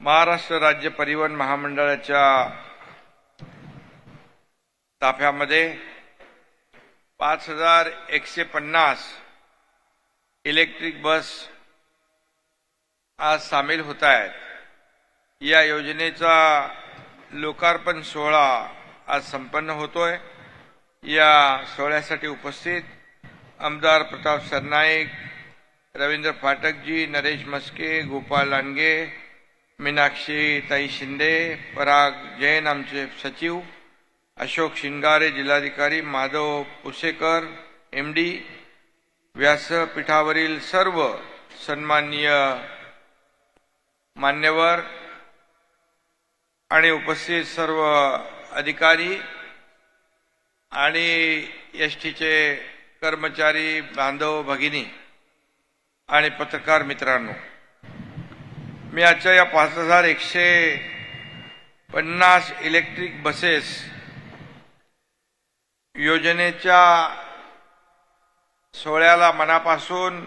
महाराष्ट्र राज्य परिवहन महामंडळाच्या ताफ्यामध्ये पाच हजार एकशे पन्नास इलेक्ट्रिक बस आज सामील होत आहेत. या योजनेचा लोकार्पण सोहळा आज संपन्न होतोय. या सोहळ्यासाठी उपस्थित आमदार प्रताप सरनाईक रवींद्र फाटकजी नरेश मस्के गोपाल लांडगे मीनाक्षी ताई शिंदे पराग जैन आमचे सचिव अशोक शिंगारे जिल्हाधिकारी माधव पुसेकर एम डी व्यासपीठावरील सर्व सन्माननीय मान्यवर आणि उपस्थित सर्व अधिकारी आणि एस टीचे कर्मचारी बांधव भगिनी आणि पत्रकार मित्रांनो मी आजच्या या पाच हजार एकशे पन्नास इलेक्ट्रिक बसेस योजनेच्या सोहळ्याला मनापासून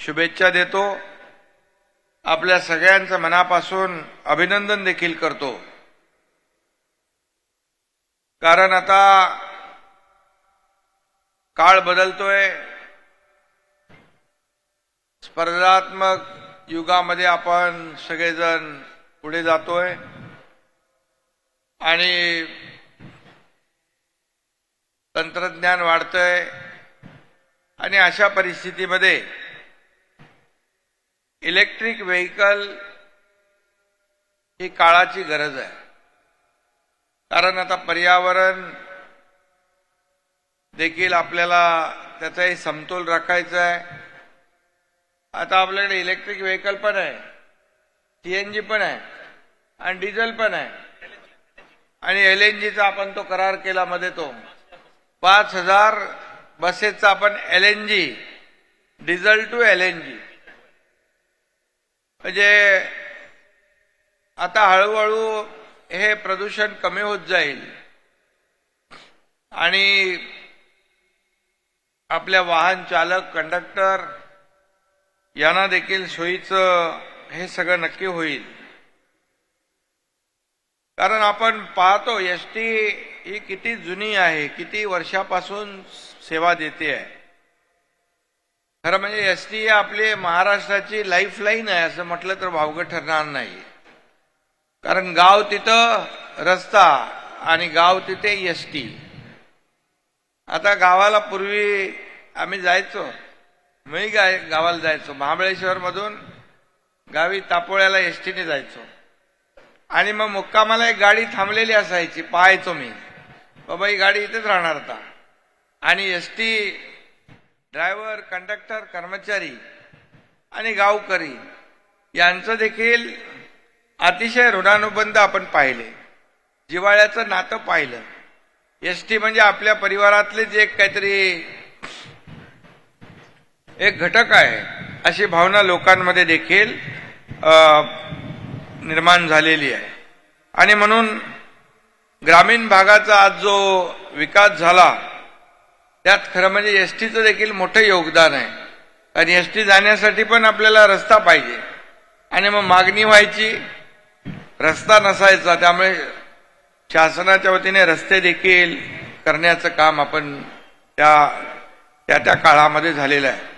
शुभेच्छा देतो. आपल्या सगळ्यांचं मनापासून अभिनंदन देखील करतो. कारण आता काळ बदलतोय. स्पर्धात्मक युगामध्ये आपण सगळेजण पुढे जातोय. आणि तंत्रज्ञान वाढतंय. आणि अशा परिस्थितीमध्ये इलेक्ट्रिक व्हेकल ही काळाची गरज आहे. कारण आता पर्यावरण देखील आपल्याला त्याचाही समतोल राखायचा आहे. आता आपल्याकडे इलेक्ट्रिक व्हेकल पण आहे. सीएनजी पण आहे. आणि डिझेल पण आहे. आणि एल एन जीचा आपण तो करार केला मध्ये तो. पाच हजार बसेसचा आपण L N G diesel to L N G म्हणजे आता हळूहळू हे प्रदूषण कमी होत जाईल. आणि आपल्या वाहन चालक कंडक्टर यांना देखील सोयीचं हे सगळं नक्की होईल. कारण आपण पाहतो एस टी ही किती जुनी आहे किती वर्षापासून सेवा देते आहे. खरं म्हणजे एस टी आपली महाराष्ट्राची लाईफ लाईन आहे असं म्हटलं तर भावगं ठरणार नाही. कारण गाव तिथं रस्ता आणि गाव तिथे एस टी आता गावाला पूर्वी आम्ही जायचो. मी गाय गावाला जायचो. महाबळेश्वरमधून गावी तापोळ्याला एस टीने जायचो. आणि मग मुक्कामाला एक गाडी थांबलेली असायची पाहायचो मी. बाबा ही गाडी इथेच राहणार आता. आणि एस टी ड्रायव्हर कंडक्टर कर्मचारी आणि गावकरी यांचं देखील अतिशय ऋणानुबंध आपण पाहिले. जिवाळ्याचं नातं पाहिलं. एस टी म्हणजे आपल्या परिवारातलेच एक काहीतरी एक घटक आहे अशी भावना लोकांमध्ये देखील निर्माण झालेली आहे. आणि म्हणून ग्रामीण भागाचा आज जो विकास झाला त्यात खरं म्हणजे एस टीचं देखील मोठं योगदान आहे. कारण एस टी जाण्यासाठी पण आपल्याला रस्ता पाहिजे. आणि मग मागणी व्हायची रस्ता नसायचा त्यामुळे शासनाच्या वतीने रस्ते देखील करण्याचं काम आपण त्या त्या त्या काळामध्ये झालेलं आहे.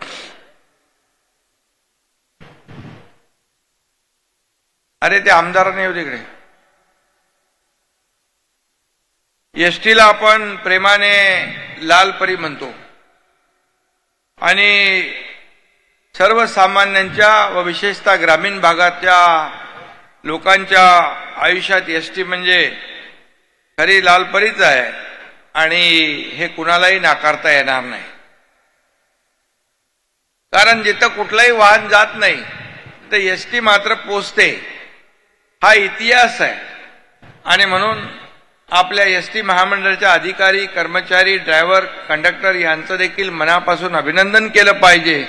अरे ते आमदारांनी येऊ तिकडे एसटीला आपण प्रेमाने लाल परी म्हणतो. आणि सर्वसामान्यांच्या व विशेषतः ग्रामीण भागातल्या लोकांच्या आयुष्यात एस टी म्हणजे खरी लालपरीच आहे. आणि हे कुणालाही नाकारता येणार नाही. कारण जिथं कुठलंही वाहन जात नाही तर एस टी मात्र पोचते. हा इतिहास आहे. आणि म्हणून आपल्या एस टी महामंडळाच्या अधिकारी कर्मचारी ड्रायव्हर कंडक्टर यांचं देखील मनापासून अभिनंदन केलं पाहिजे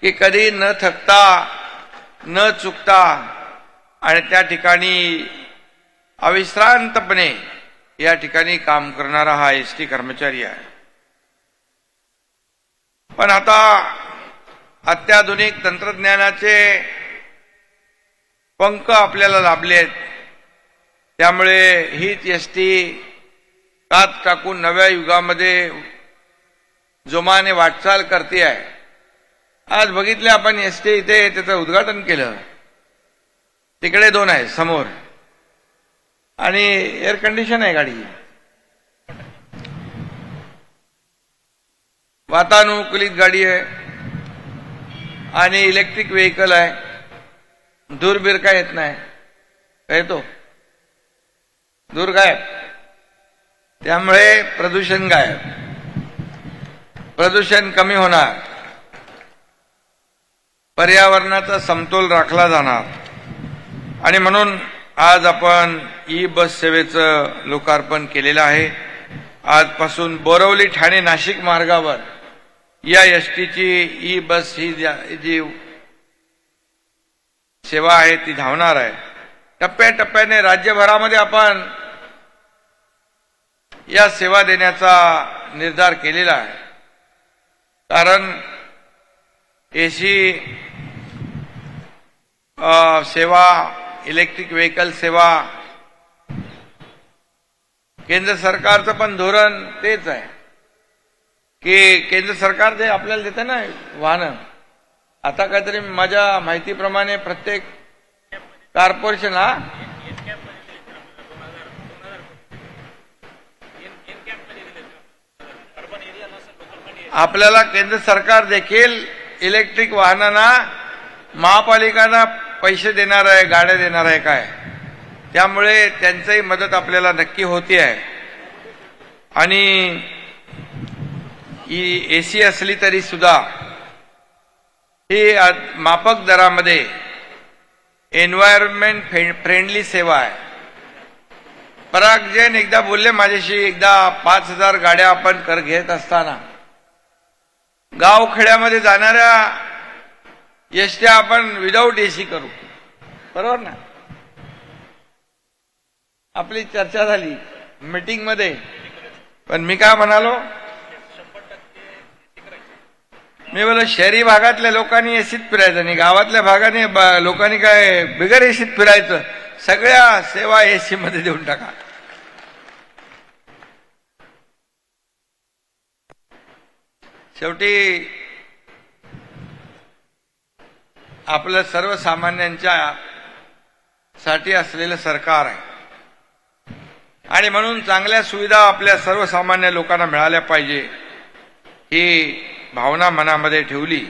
की कधी न थकता न चुकता आणि त्या ठिकाणी अविश्रांतपणे या ठिकाणी काम करणारा हा एस टी कर्मचारी आहे. पण आता अत्याधुनिक तंत्रज्ञानाचे पंख आपल्याला लाभले आहेत. त्यामुळे हीच एस टी कात टाकून नव्या युगामध्ये जोमाने वाटचाल करते आहे. आज बघितले आपण एस टी इथे त्याचं उद्घाटन केलं. तिकडे दोन आहे समोर. आणि एअर कंडिशन आहे गाडी वातानुकूलित गाडी आहे. आणि इलेक्ट्रिक व्हेकल आहे. दूर बीर काय येत नाही. काय येतो दूर गायब. त्यामुळे प्रदूषण गायब. प्रदूषण कमी होणार. पर्यावरणाचा समतोल राखला जाणार. आणि म्हणून आज आपण ई बस सेवेचं लोकार्पण केलेलं आहे. आजपासून बोरवली ठाणे नाशिक मार्गावर या एस टीची ई बस ही ज्या- जी सेवा आहे ती धावणार आहे. टप्प्याटप्प्याने राज्यभरामध्ये आपण या सेवा देण्याचा निर्धार केलेला आहे. कारण एसी सेवा इलेक्ट्रिक व्हेकल सेवा. केंद्र सरकारचं पण धोरण तेच आहे. की केंद्र सरकार जे आपल्याला देतं ना वाहनं आता काहीतरी माझ्या माहितीप्रमाणे प्रत्येक कॉर्पोरेशन हा आपल्याला केंद्र सरकार देखील इलेक्ट्रिक वाहनांना महापालिकांना पैसे देणार आहे गाड्या देणार आहे काय? त्यामुळे त्यांचंही मदत आपल्याला नक्की होती आहे. आणि ही एसी असली तरी सुद्धा ही मापक दरामध्ये एन्व्हायरमेंट फ्रेंडली सेवा आहे. पराग जैन एकदा बोलले माझ्याशी एकदा पाच हजार गाड्या आपण कर घेत असताना. गावखेड्यामध्ये जाणाऱ्या एस टी आपण विदाऊट एसी करू. बरोबर ना? आपली चर्चा झाली मीटिंगमध्ये. पण मी काय म्हणालो? मी बोल शहरी भागातल्या लोकांनी एसीत फिरायचं आणि गावातल्या भागाने लोकांनी काय बिगर एसीत फिरायचं सगळ्या सेवा एसी मध्ये देऊन टाका. शेवटी आपलं सर्वसामान्यांच्या साठी असलेलं सरकार आहे. आणि म्हणून चांगल्या सुविधा आपल्या सर्वसामान्य लोकांना मिळाल्या पाहिजे ही भावना मनामध्ये ठेवली.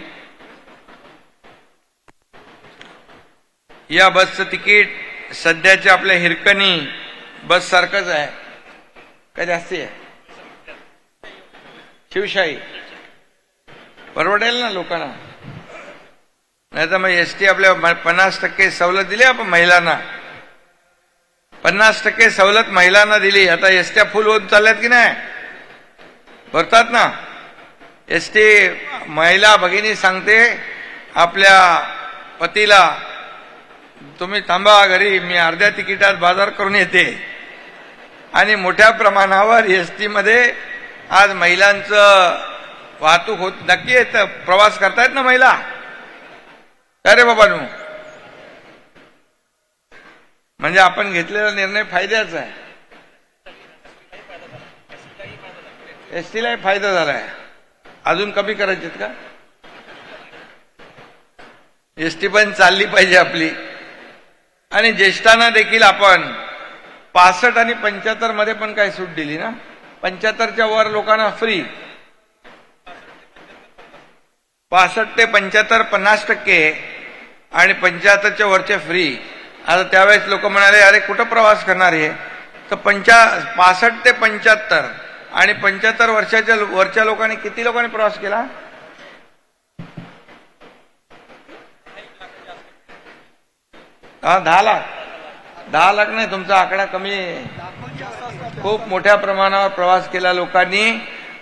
या बसचं तिकीट सध्याच्या आपल्या हिरकणी बस सारखंच आहे. का जास्ती आहे? शिवशाही. परवडेल ना लोकांना? नाही तर मग एस टी आपल्या पन्नास टक्के सवलत दिली आपण महिलांना. पन्नास टक्के सवलत महिलांना दिली. आता एस ट्या फुल होत चालल्यात की नाही? भरतात ना. एस टी महिला भगिनी सांगते आपल्या पतीला तुम्ही थांबा घरी मी अर्ध्या तिकिटात बाजार करून येते. आणि मोठ्या प्रमाणावर एस टीमध्ये आज महिलांचं वाहतूक होत नक्की येत. प्रवास करतायत ना महिला? अरे बाबांनो म्हणजे आपण घेतलेला निर्णय फायद्याचा आहे. एस टीलाही फायदा झालाय अजून कमी करायचे का? एस टी पण चालली पाहिजे आपली. आणि ज्येष्ठांना देखील आपण पासष्ट आणि पंच्याहत्तरमध्ये पण काय सूट दिली ना? पंच्याहत्तरच्या वर लोकांना फ्री पासष्ट ते पंच्याहत्तर पन्नास टक्के आणि पंच्याहत्तरच्या वरचे फ्री आता त्यावेळेस लोक म्हणाले अरे कुठं प्रवास करणार हे? तर पंचा पासष्ट ते पंच्याहत्तर. आणि पंच्याहत्तर वर्षाच्या वरच्या लोकांनी किती लोकांनी प्रवास केला? हा दहा लाख. दहा लाख नाही तुमचा आकडा कमी आहे. खूप मोठ्या प्रमाणावर प्रवास केला लोकांनी.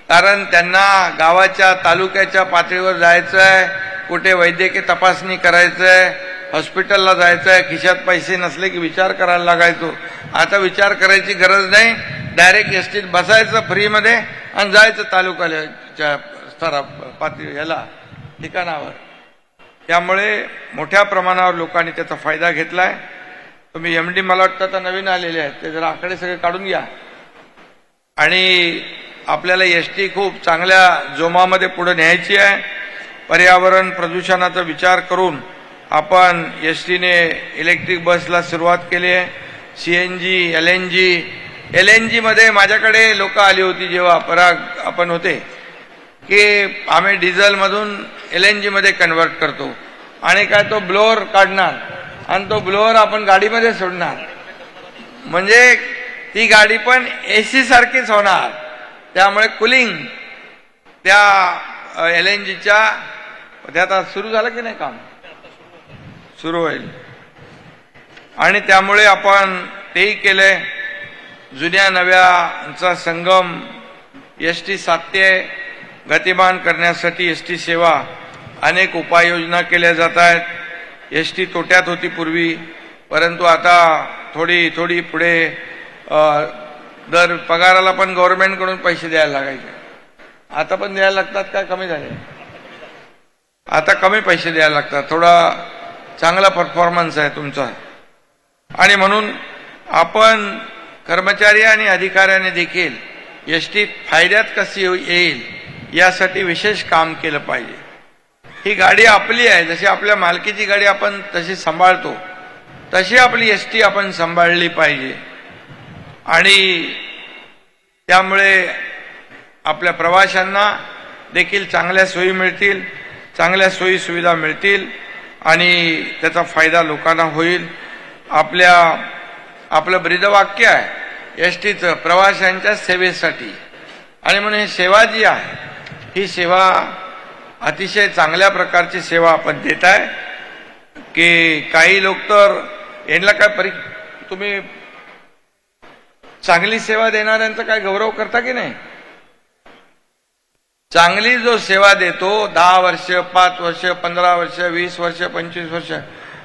कारण त्यांना गावाच्या तालुक्याच्या पातळीवर जायचं आहे कुठे वैद्यकीय तपासणी करायचं आहे हॉस्पिटलला जायचं आहे खिशात पैसे नसले की विचार करायला लागायचो. आता विचार करायची गरज नाही डायरेक्ट एस टीत बसायचं फ्रीमध्ये आणि जायचं तालुक्याच्या स्तरा पातळी याला ठिकाणावर. त्यामुळे मोठ्या प्रमाणावर लोकांनी त्याचा फायदा घेतलाय. तुम्ही एम डी मला वाटतं आता नवीन आलेले आहेत ते जरा आकडे सगळे काढून घ्या. आणि आपल्याला एस टी खूप चांगल्या जोमामध्ये पुढे न्यायची आहे. पर्यावरण प्रदूषणाचा विचार करून आपण एस टीने इलेक्ट्रिक बसला सुरुवात केली आहे. C N G L N G L N जीमध्ये माझ्याकडे लोक आली होती जेव्हा पराग आपण होते की आम्ही डिझेलमधून एल एन जीमध्ये कन्वर्ट करतो. आणि काय तो ब्लोअर काढणार आणि तो ब्लोअर आपण गाडीमध्ये सोडणार. म्हणजे ती गाडी पण ए सीसारखीच होणार. त्यामुळे कुलिंग त्या एल एन जीच्या ते आता सुरू झालं की नाही काम? सुरू होईल. आणि त्यामुळे आपण तेही केले. जुन्या नव्याचा संगम एस टी सात्य गतिमान करण्यासाठी एस टी सेवा अनेक उपाययोजना केल्या जात आहेत. एस टी तोट्यात होती पूर्वी परंतु आता थोडी थोडी पुढे दर पगाराला पण गव्हर्नमेंटकडून पैसे द्यायला लागायचे. आता पण द्यायला लागतात काय कमी झाले. आता कमी पैसे द्यायला लागतात. थोडा चांगला परफॉर्मन्स आहे तुमचा. आणि म्हणून आपण कर्मचारी आणि अधिकाऱ्याने देखील एस टी फायद्यात कशी येईल यासाठी विशेष काम केलं पाहिजे. ही गाडी आपली आहे. जशी आपल्या मालकीची गाडी आपण तशी सांभाळतो तशी आपली एस टी आपण सांभाळली पाहिजे. आणि त्यामुळे आपल्या प्रवाशांना देखील चांगल्या सोयी मिळतील चांगल्या सोयी सुविधा मिळतील आणि त्याचा फायदा लोकांना होईल. आपल्या आपलं ब्रीदवाक्य आहे एस टीचं प्रवाशांच्या सेवेसाठी. आणि म्हणून ही सेवा जी आहे ही सेवा अतिशय चांगल्या प्रकारची सेवा आपण देत आहे. की काही लोक तर यांना काय परी तुम्ही चांगली सेवा देणाऱ्यांचा काय गौरव करता की नाही? चांगली जो सेवा देतो दहा वर्ष पाच वर्ष पंधरा वर्ष वीस वर्ष पंचवीस वर्ष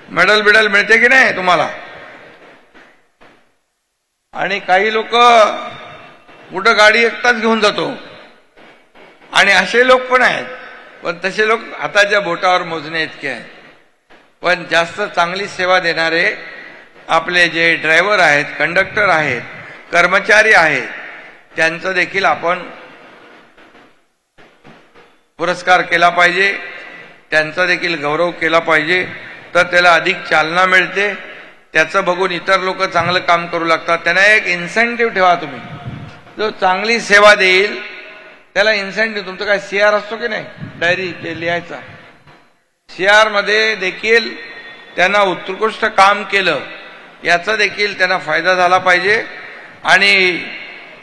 मेडल बिडल मिळते की नाही तुम्हाला? आणि काही लोक कुठं गाडी एकटाच घेऊन जातो. आणि असे लोक पण आहेत. पण तसे लोक हाताच्या बोटावर मोजणे इतके आहेत. पण जास्त चांगली सेवा देणारे आपले जे ड्रायव्हर आहेत कंडक्टर आहेत कर्मचारी आहेत त्यांचं देखील आपण पुरस्कार केला पाहिजे त्यांचा देखील गौरव केला पाहिजे तर त्याला अधिक चालना मिळते. त्याचं बघून इतर लोक चांगलं काम करू लागतात. त्यांना एक इन्सेंटिव्ह ठेवा तुम्ही. जो चांगली सेवा देईल त्याला इन्सेंटिव्ह तुमचं काय सी आर असतो की नाही? डायरी ते लिहायचा. सी आरमध्ये देखील त्यांना उत्कृष्ट काम केलं याचा देखील त्यांना फायदा झाला पाहिजे. आणि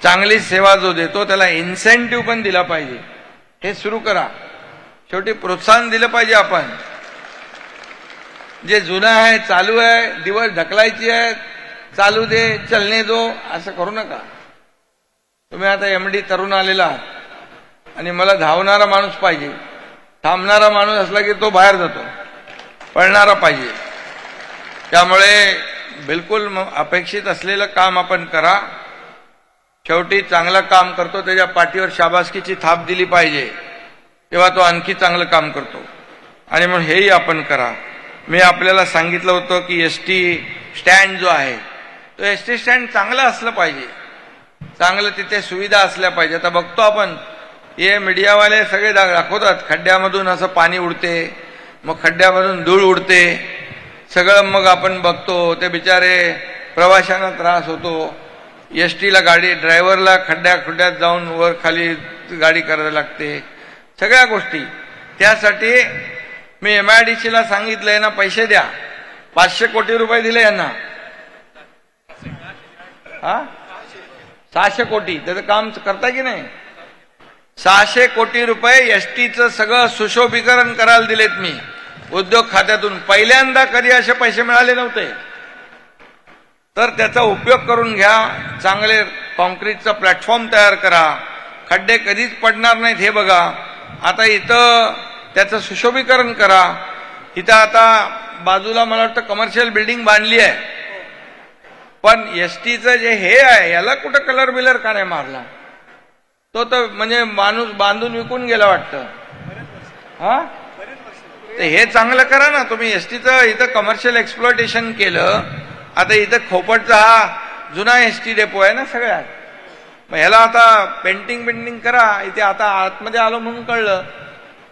चांगली सेवा जो देतो त्याला इन्सेंटिव्ह पण दिला पाहिजे. हे सुरू करा. शेवटी प्रोत्साहन दिलं पाहिजे आपण. जे जुनं आहे चालू आहे दिवस ढकलायची आहे चालू दे चलने दो असं करू नका. तुम्ही आता एमडी तरुण आलेला आहात. आणि मला धावणारा माणूस पाहिजे. थांबणारा माणूस असला की तो बाहेर जातो. पळणारा पाहिजे. त्यामुळे बिलकुल अपेक्षित असलेलं काम आपण करा. शेवटी चांगलं काम करतो त्याच्या पाठीवर शाबासकीची थाप दिली पाहिजे. तेव्हा तो आणखी चांगलं काम करतो. आणि म्हणून हेही आपण करा. मी आपल्याला सांगितलं होतं की एस टी स्टँड जो आहे तो एस टी स्टँड चांगला असलं पाहिजे. चांगलं तिथे सुविधा असल्या पाहिजे. आता बघतो आपण हे मीडियावाले सगळे दाखवतात खड्ड्यामधून असं पाणी उडते मग खड्ड्यामधून धूळ उडते. सगळं मग आपण बघतो ते बिचारे प्रवाशांना त्रास होतो. एस टीला गाडी ड्रायव्हरला खड्ड्या खड्ड्यात जाऊन वर खाली गाडी करायला लागते. सगळ्या गोष्टी. त्यासाठी मी एम आय डी सीला सांगितलं यांना पैसे द्या. पाचशे कोटी रुपये दिले यांना. हा? सहाशे कोटी. त्याचं काम करता की नाही? सहाशे कोटी रुपये एस टीचं सगळं सुशोभीकरण करायला दिलेत मी. उद्योग खात्यातून. पहिल्यांदा कधी असे पैसे मिळाले नव्हते. तर त्याचा उपयोग करून घ्या. चांगले कॉन्क्रीटचा प्लॅटफॉर्म तयार करा. खड्डे कधीच पडणार नाहीत हे बघा. आता इथं त्याचं सुशोभीकरण करा. इथं आता बाजूला मला वाटतं कमर्शियल बिल्डिंग बांधली आहे. पण एस टीचं जे हे आहे याला कुठं कलर बिलर का नाही मारला? तो तर म्हणजे माणूस बांधून विकून गेला वाटतं. हा? तर हे चांगलं करा ना. तुम्ही एस टीचं इथं कमर्शियल एक्सप्लॉटेशन केलं. आता इथं खोपटचा हा जुना एस टी डेपो आहे ना सगळ्यात. मग ह्याला आता पेंटिंग पेंटिंग करा. इथे आता आतमध्ये आलो म्हणून कळलं.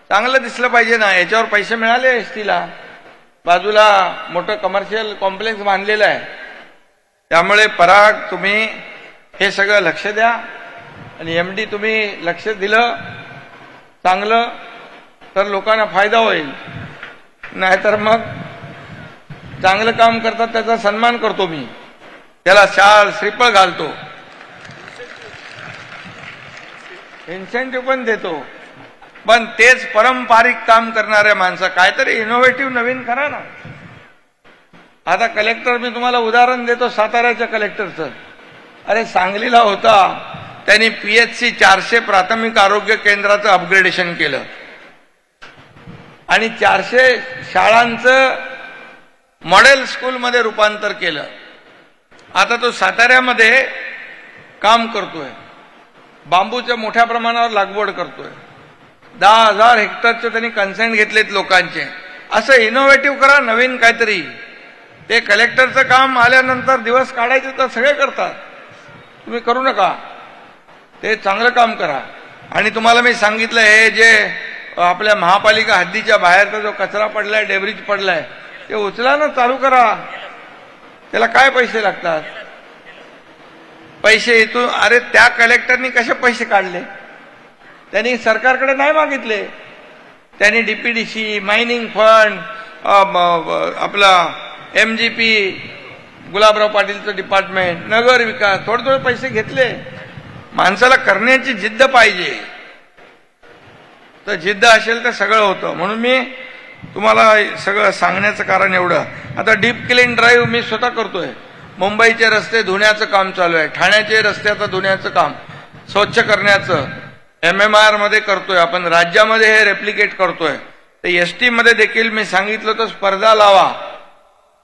चांगलं दिसलं पाहिजे ना. याच्यावर पैसे मिळाले एस टीला बाजूला मोठं कमर्शियल कॉम्प्लेक्स बांधलेलं आहे. त्यामुळे पराग तुम्ही हे सगळं लक्ष द्या. आणि एम डी तुम्ही लक्ष दिलं. चांगलं. तर लोकांना फायदा होईल. नाहीतर मग चांगलं काम करतात त्याचा सन्मान करतो मी. त्याला शाल श्रीफळ घालतो. इन्सेंटिव्ह पण देतो. पण तेच पारंपरिक काम करणाऱ्या माणसं काहीतरी इनोव्हेटिव्ह नवीन करा ना. आता कलेक्टर मी तुम्हाला उदाहरण देतो साताऱ्याच्या कलेक्टरचं अरे सांगलीला होता. त्यांनी पीएचसी चारशे प्राथमिक आरोग्य केंद्राचं अपग्रेडेशन केलं. आणि चारशे शाळांचं मॉडेल स्कूलमध्ये रूपांतर केलं. आता तो साताऱ्यामध्ये काम करतोय. बांबूच्या मोठ्या प्रमाणावर लागवड करतोय. दहा हजार हेक्टरचे त्यांनी कन्सेंट घेतलेत लोकांचे. असं इनोव्हेटिव्ह करा नवीन काहीतरी. ते कलेक्टरचं काम आल्यानंतर दिवस काढायचे तर सगळे करतात. तुम्ही करू नका. ते चांगलं काम करा. आणि तुम्हाला मी सांगितलं हे जे आपल्या महापालिका हद्दीच्या बाहेरचा जो कचरा पडलाय डेब्रिज पडलाय ते उचला ना चालू करा. त्याला काय पैसे लागतात? पैसे इथून अरे त्या कलेक्टरनी कसे पैसे काढले? त्यांनी सरकारकडे नाही मागितले. त्यांनी डीपीडीसी मायनिंग फंड आपला एम जी पी गुलाबराव पाटीलचं डिपार्टमेंट नगर विकास थोडे थोडे पैसे घेतले. माणसाला करण्याची जिद्द पाहिजे. तर जिद्द असेल तर सगळं होतं. म्हणून मी तुम्हाला सगळं सांगण्याचं कारण एवढं. आता डीप क्लीन ड्राईव्ह मी स्वतः करतोय. मुंबईचे रस्ते धुण्याचं काम चालू आहे. ठाण्याचे रस्त्याचं धुण्याचं काम. स्वच्छ करण्याचं. एम एम आरमध्ये करतोय. आपण राज्यामध्ये हे रेप्लिकेट करतोय. तर एस टीमध्ये देखील मी सांगितलं तर स्पर्धा लावा.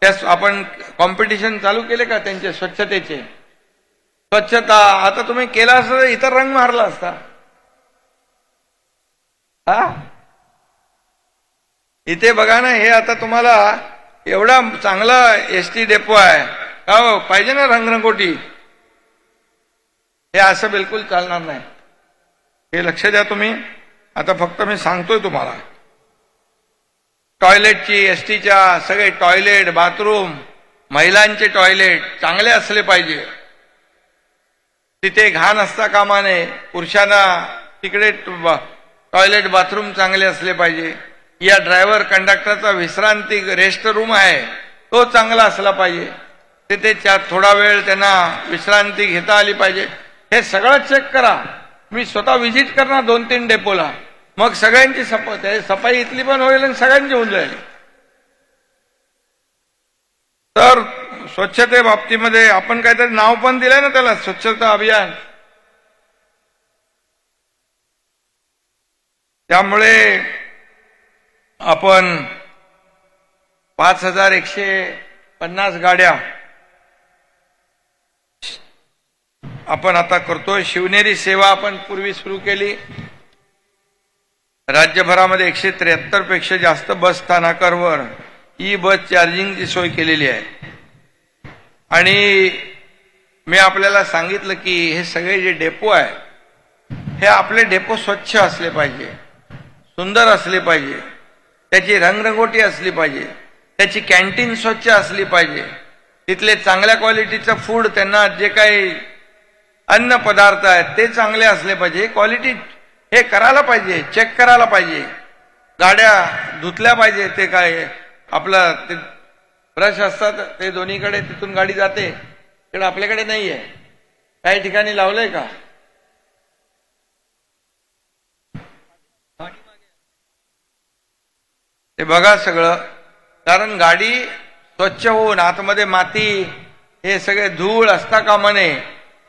त्यास आपण कॉम्पिटिशन चालू केले का त्यांचे? स्वच्छतेचे. स्वच्छता. आता तुम्ही केला असता तर इतर रंग मारला असता. हा? इथे बघा ना हे आता तुम्हाला एवढा चांगला एस टी डेपो आहे. का हो? पाहिजे ना रंगरंगोटी. हे असं बिलकुल चालणार नाही. हे लक्ष द्या तुम्ही. आता फक्त मी सांगतोय तुम्हाला. टॉयलेटची एस टीच्या सगळे टॉयलेट बाथरूम महिलांचे टॉयलेट चांगले असले पाहिजे. तिथे घाण असता कामा नये. पुरुषांना तिकडे टॉयलेट बाथरूम चांगले असले पाहिजे. या ड्रायव्हर कंडक्टरचा विश्रांती रेस्ट रूम आहे. तो चांगला असला पाहिजे. तिथे थोडा वेळ त्यांना विश्रांती घेता आली पाहिजे. हे सगळं चेक करा. मी स्वतः व्हिजिट करणार दोन तीन डेपोला मग सगळ्यांची सप सफाई इथली पण होईल आणि सगळ्यांची होऊन जाईल. तर स्वच्छते बाबतीमध्ये आपण काहीतरी नाव पण दिलंय ना त्याला स्वच्छता अभियान. त्यामुळे आपण पाच हजार एकशे पन्नास गाड्या आपण आता करतोय. शिवनेरी सेवा आपण पूर्वी सुरू केली. राज्यभरामध्ये एकशे त्र्याहत्तरपेक्षा जास्त बस स्थानकावर ई बस चार्जिंगची सोय केलेली आहे. आणि मी आपल्याला सांगितलं की हे सगळे जे डेपो आहे हे आपले डेपो स्वच्छ असले पाहिजे सुंदर असले पाहिजे. त्याची रंगरंगोटी असली पाहिजे. त्याची कॅन्टीन स्वच्छ असली पाहिजे. तिथले चांगल्या क्वालिटीचं फूड त्यांना जे काही अन्न पदार्थ आहेत ते चांगले असले पाहिजे. क्वालिटी हे करायला पाहिजे चेक करायला पाहिजे. गाड्या धुतल्या पाहिजे ते काय. आपलं ते ब्रश असतात ते दोन्हीकडे तिथून गाडी जाते. तिकडे आपल्याकडे नाही आहे काही ठिकाणी लावलंय का? ते बघा सगळं. कारण गाडी स्वच्छ होऊन आतमध्ये माती हे सगळे धूळ असता कामा नये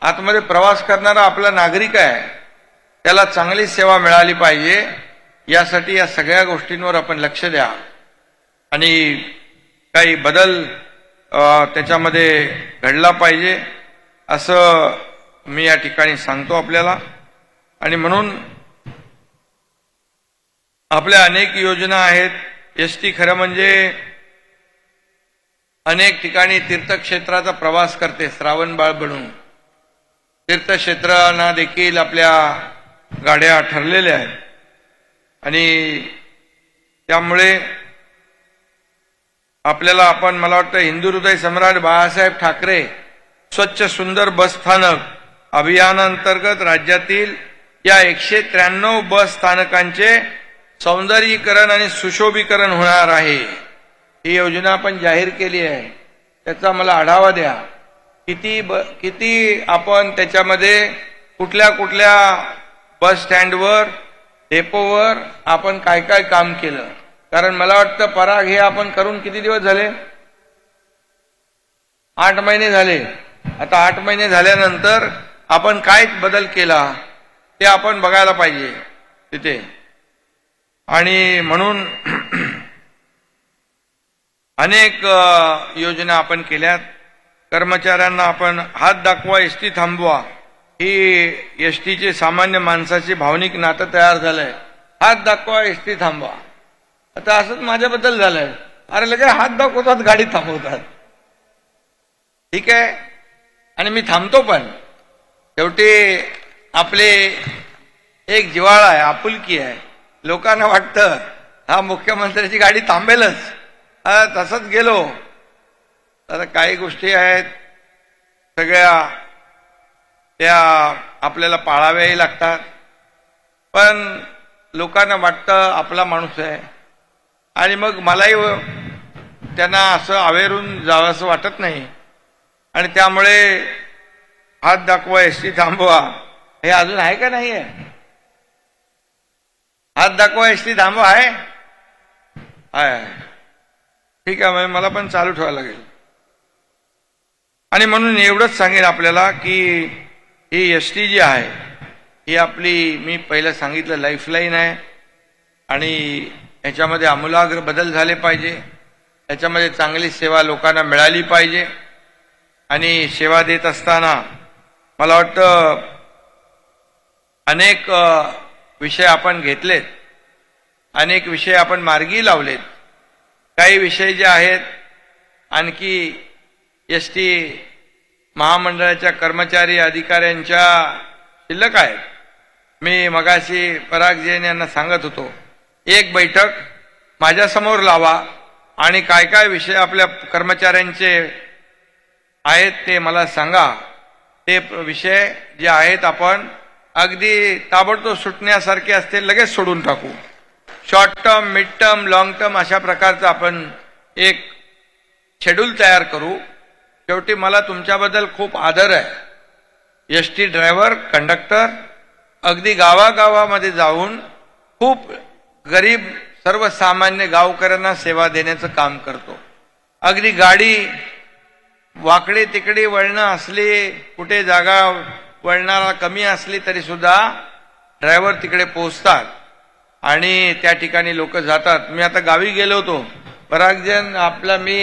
आतमध्ये प्रवास करणारा आपला नागरिक आहे. त्याला चांगली सेवा मिळाली पाहिजे. यासाठी या सगळ्या गोष्टींवर आपण लक्ष द्या. आणि काही बदल त्याच्यामध्ये घडला पाहिजे असं मी या ठिकाणी सांगतो आपल्याला. आणि म्हणून आपल्या अनेक योजना आहेत. एस टी खरं म्हणजे अनेक ठिकाणी तीर्थक्षेत्राचा प्रवास करते श्रावणबाळ बनून. तीर्थक्षेत्रांना देखील आपल्या गाड्या ठरलेल्या आहेत. आणि त्यामुळे आपल्याला आपण मला वाटतं हिंदू हृदय सम्राट बाळासाहेब ठाकरे स्वच्छ सुंदर बस स्थानक अभियानांतर्गत राज्यातील या एकशे त्र्याण्णव बस स्थानकांचे सौंदर्यीकरण आणि सुशोभीकरण होणार आहे. ही योजना आपण जाहीर केली आहे. त्याचा मला आढावा द्या. किती ब किती आपण त्याच्यामध्ये कुठल्या कुठल्या बस स्टँडवर डेपोवर आपण काय काय काम केलं? कारण मला वाटतं पराग हे आपण करून किती दिवस झाले? आठ महिने झाले. आता आठ महिने झाल्यानंतर आपण काय बदल केला? ते आपण बघायला पाहिजे तिथे. आणि म्हणून अनेक योजना आपण केल्यात. कर्मचाऱ्यांना आपण हात दाखवा एस टी थांबवा. ही एस टीचे सामान्य माणसाची भावनिक नातं तयार झालंय. हात दाखवा एस टी थांबवा. आता असंच माझ्याबद्दल झालंय. अरे लगे हात दाखवतात गाडी थांबवतात. ठीक आहे? आणि मी थांबतो पण. शेवटी आपले एक जिवाळा आहे आपुलकी आहे. लोकांना वाटतं हा मुख्यमंत्र्याची गाडी थांबेलच. हा तसंच गेलो. आता काही गोष्टी आहेत सगळ्या त्या आपल्याला पाळाव्याही लागतात. पण लोकांना वाटतं आपला माणूस आहे. आणि मग मलाही त्यांना असं आवेरून जावंसं वाटत नाही. आणि त्यामुळे हात दाखवा एस टी थांबवा. हे अजून आहे का नाही आहे हात दाखवा एस टी थांबवा आहे? आहे ठीक आहे मग मला पण चालू ठेवायला लागेल. आणि म्हणून एवढंच सांगेन आपल्याला की ही एस टी जी आहे ही आपली मी पहिलं सांगितलं लाईफलाईन आहे. आणि याच्यामध्ये आमूलाग्र बदल झाले पाहिजे. याच्यामध्ये चांगली सेवा लोकांना मिळाली पाहिजे. आणि सेवा देत असताना मला वाटतं अनेक विषय आपण घेतलेत अनेक विषय आपण मार्गी लावलेत. काही विषय जे आहेत आणखी एस टी महामंडळाच्या कर्मचारी अधिकाऱ्यांच्या शिल्लक आहेत. मी मगाशी पराग जैन यांना सांगत होतो एक बैठक माझ्यासमोर लावा आणि काय काय विषय आपल्या कर्मचाऱ्यांचे आहेत ते मला सांगा. ते विषय जे आहेत आपण अगदी ताबडतोब सुटण्यासारखे असते लगेच सोडून टाकू. Short term mid term long term अशा प्रकारचं आपण एक शेड्यूल तयार करू. शेवटी मला तुमच्याबद्दल खूप आदर आहे. एस टी ड्रायव्हर कंडक्टर अगदी गावागावामध्ये जाऊन खूप गरीब सर्वसामान्य गावकऱ्यांना सेवा देण्याचं काम करतो. अगदी गाडी वाकडे तिकडे वळणं असली कुठे जागा वळणारा कमी असली तरी सुद्धा ड्रायव्हर तिकडे पोहोचतात. आणि त्या ठिकाणी लोक जातात. मी आता गावी गेलो होतो. परागजन आपला मी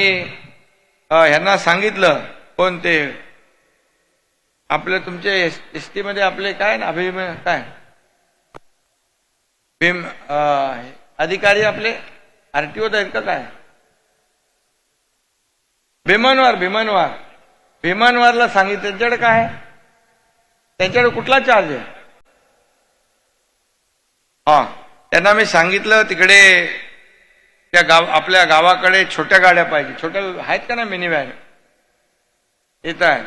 ह्यांना सांगितलं कोणते आपले आपलं तुमचे एस टी मध्ये आपले काय ना अभिम काय? भीम अधिकारी आपले? आर टी ओत आहेत का काय? भीमनवार भीमनवार. भीमनवारला सांगितलं त्यांच्याकडे काय? त्यांच्याकडे कुठला चार्ज आहे? हा त्यांना मी सांगितलं तिकडे त्या गाव आपल्या गावाकडे छोट्या गाड्या पाहिजे. छोट्या आहेत का ना मिनी व्हॅन येत आहे.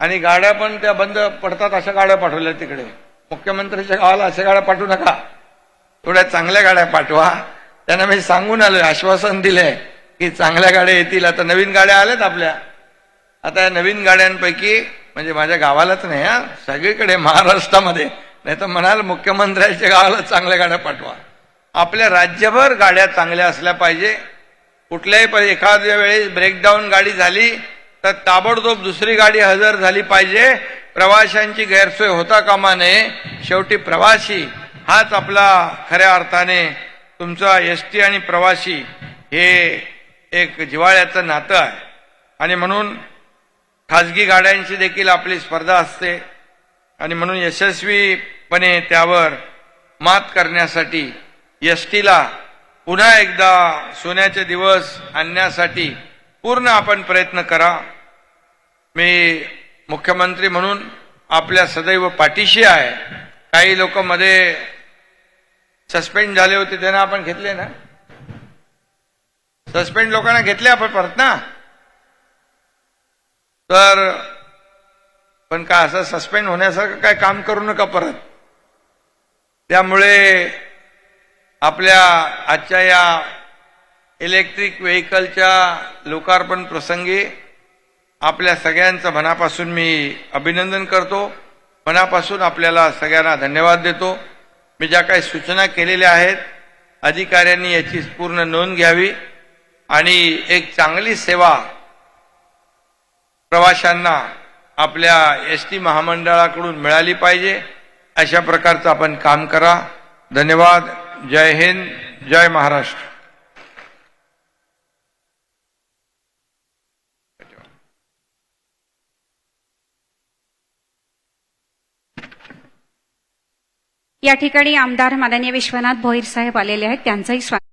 आणि गाड्या पण त्या बंद पडतात अशा गाड्या पाठवल्या तिकडे. मुख्यमंत्र्यांच्या गावाला अशा गाड्या पाठवू नका. थोड्या चांगल्या गाड्या पाठवा. त्यांना मी सांगून आलोय आश्वासन दिलंय की चांगल्या गाड्या येतील. आता नवीन गाड्या आल्यात आपल्या. आता या नवीन गाड्यांपैकी म्हणजे माझ्या गावालाच नाही हा. सगळीकडे महाराष्ट्रामध्ये. नाही तर म्हणाल मुख्यमंत्र्यांच्या गावाला चांगल्या गाड्या पाठवा. आपल्या राज्यभर गाड्या चांगल्या असल्या पाहिजे. कुठल्याही प- एखाद्या वेळेस ब्रेकडाऊन गाडी झाली तर ताबडतोब दुसरी गाडी हजर झाली पाहिजे. प्रवाशांची गैरसोय होता कामा नये. शेवटी प्रवासी हाच आपला खऱ्या अर्थाने तुमचा एस टी आणि प्रवासी हे एक जिव्हाळ्याचं नातं आहे. आणि म्हणून खाजगी गाड्यांची देखील आपली स्पर्धा असते. आणि म्हणून यशस्वीपणे त्यावर मात करण्यासाठी एस टीला पुन्हा एकदा सोन्याचे दिवस आणण्यासाठी पूर्ण आपण प्रयत्न करा. मी मुख्यमंत्री म्हणून आपल्या सदैव पाठीशी आहे. काही लोक मध्ये सस्पेंड झाले होते त्यांना आपण घेतले ना? सस्पेंड लोकांना घेतले आपण परत ना? तर पण का असं सस्पेंड होण्यासारखं काय काम करू नका परत. त्यामुळे आपल्या आजच्या या इलेक्ट्रिक व्हेकलच्या लोकार्पण प्रसंगी आपल्या सगळ्यांचं मनापासून मी अभिनंदन करतो. मनापासून आपल्याला सगळ्यांना धन्यवाद देतो. मी ज्या काही सूचना केलेल्या आहेत अधिकाऱ्यांनी याची पूर्ण नोंद घ्यावी आणि एक चांगली सेवा प्रवाशांना आपल्या एस टी महामंडळाकडून मिळाली पाहिजे. अशा प्रकारचं आपण काम करा. धन्यवाद. जय हिंद. जय महाराष्ट्र. या ठिकाणी आमदार माननीय विश्वनाथ भोईर साहेब आलेले आहेत. त्यांचंही स्वागत.